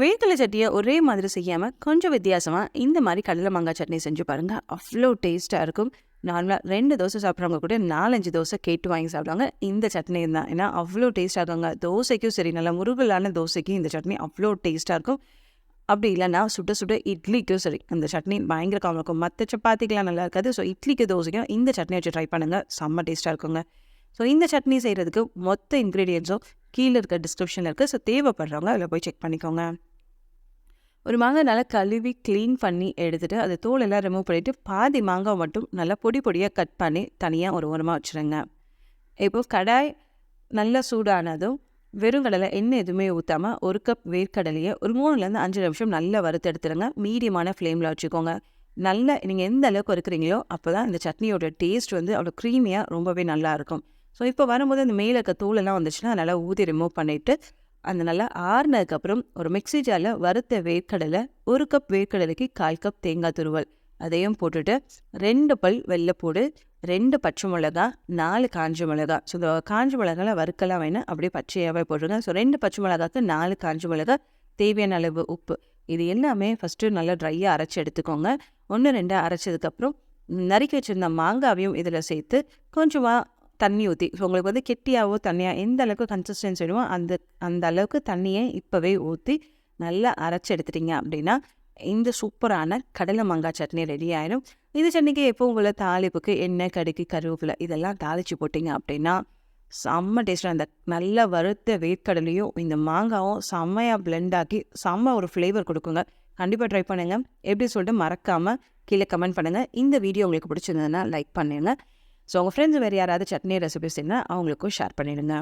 வேர்க்கடலை சட்னியை ஒரே மாதிரி செய்யாமல் கொஞ்சம் வித்தியாசமாக இந்த மாதிரி கடலை மாங்காய் சட்னி செஞ்சு பாருங்கள் அவ்வளோ டேஸ்ட்டாக இருக்கும். நார்மலாக ரெண்டு தோசை சாப்பிட்றவங்க கூட நாலஞ்சு தோசை கேட்டு வாங்கி சாப்பிடுவாங்க. இந்த சட்னி தான். ஏன்னா அவ்வளோ டேஸ்ட்டாக இருக்குங்க. தோசைக்கும் சரி நல்லா முருகலான தோசைக்கும் இந்த சட்னி அவ்வளோ டேஸ்ட்டாக இருக்கும். அப்படி இல்லைன்னா சுட சுட இட்லிக்கும் சரி அந்த சட்னி பயங்கர காம இருக்கும் மற்ற சப்பாத்திக்கெலாம் நல்லா இருக்காது. ஸோ இட்லிக்கு தோசைக்கும் இந்த சட்னி வச்சு ட்ரை பண்ணுங்கள் செம்ம டேஸ்ட்டாக இருக்குங்க. ஸோ இந்த சட்னி செய்கிறதுக்கு மொத்த இன்க்ரீடியன்ஸும் கீழே இருக்க. டிஸ்கிரிப்ஷனில் இருக்குது ஸோ தேவைப்படுறவங்க அதில் போய் செக் பண்ணிக்கோங்க. ஒரு மாங்காய் நல்லா கழுவி க்ளீன் பண்ணி எடுத்துகிட்டு அது தோலெல்லாம் ரிமூவ் பண்ணிவிட்டு பாதி மாங்காய் மட்டும் நல்லா பொடி பொடியாக கட் பண்ணி தனியாக ஒரு ஓரமாக வச்சுருங்க. இப்போது கடாய் நல்லா சூடானதும் வெறும் கடலை எண்ணெய் எதுவுமே ஊற்றாமல் ஒரு கப் வேர்க்கடலையை ஒரு மூணுலேருந்து அஞ்சு நிமிஷம் நல்லா வறுத்து எடுத்துடுங்க மீடியமான ஃப்ளேமில் வச்சுக்கோங்க. நல்லா நீங்கள் எந்த அளவுக்கு இருக்கிறீங்களோ அப்போ தான் இந்த சட்னியோட டேஸ்ட் வந்து அவ்வளோ க்ரீமியாக ரொம்பவே நல்லாயிருக்கும் ஸோ இப்போ வரும்போது அந்த மேலே இருக்க தூளெல்லாம் வந்துச்சுன்னா நல்லா ஊதி ரிமூவ் பண்ணிவிட்டு அந்த நல்லா ஆறுனதுக்கப்புறம் ஒரு மிக்ஸி ஜாரில் வறுத்த வேர்க்கடலை ஒரு கப் வேர்க்கடலைக்கு கால் கப் தேங்காய் துருவல். அதையும் போட்டுட்டு ரெண்டு பல் வெள்ளைப்பூடு ரெண்டு பச்சை மிளகா நாலு காஞ்ச மிளகா ஸோ இந்த காஞ்ச மிளகாலாம் வறுக்கலாம் வேணால் அப்படியே பச்சையாகவே போட்டுருங்க. ஸோ ரெண்டு பச்சை மிளகாக்கு நாலு காஞ்ச மிளகா தேவையான அளவு உப்பு. இது எல்லாமே ஃபஸ்ட்டு நல்லா ட்ரையாக அரைச்சி எடுத்துக்கோங்க. ஒன்று ரெண்டாக அரைச்சதுக்கப்புறம் நறுக்கி வச்சிருந்த மாங்காவையும் இதில் சேர்த்து கொஞ்சமாக தண்ணி ஊற்றி ஸோ உங்களுக்கு வந்து கெட்டியாகவோ தண்ணியாக எந்த அளவுக்கு கன்சிஸ்டன்ஸ் வேணுமோ அந்த அந்த அளவுக்கு தண்ணியை இப்போவே ஊற்றி நல்லா அரைச்சி எடுத்துட்டீங்க அப்படின்னா இந்த சூப்பரான கடலை மாங்காய் சட்னி ரெடி ஆயிடும் இது சட்னிக்கு எப்போ உங்களை தாளிப்புக்கு எண்ணெய் கடுக்கு கருவேப்பிலை இதெல்லாம் தாளித்து போட்டிங்க அப்படின்னா செம்ம டேஸ்ட்டாக அந்த நல்ல வறுத்த வேர்க்கடலையும் இந்த மாங்காவும் செம்மையாக பிளெண்ட் ஆக்கி செம்ம ஒரு ஃப்ளேவர் கொடுக்குங்க. கண்டிப்பாக ட்ரை பண்ணுங்கள் எப்படி சொல்லிட்டு மறக்காமல் கீழே கமெண்ட் பண்ணுங்கள் இந்த வீடியோ உங்களுக்கு பிடிச்சிருந்ததுன்னா லைக் பண்ணுங்கள் ஸோ உங்கள் ஃப்ரெண்ட்ஸ் வேறு யாராவது சட்னி ரெசிபிஸ் இருந்தால் அவங்களுக்கும் ஷேர் பண்ணிடுங்க.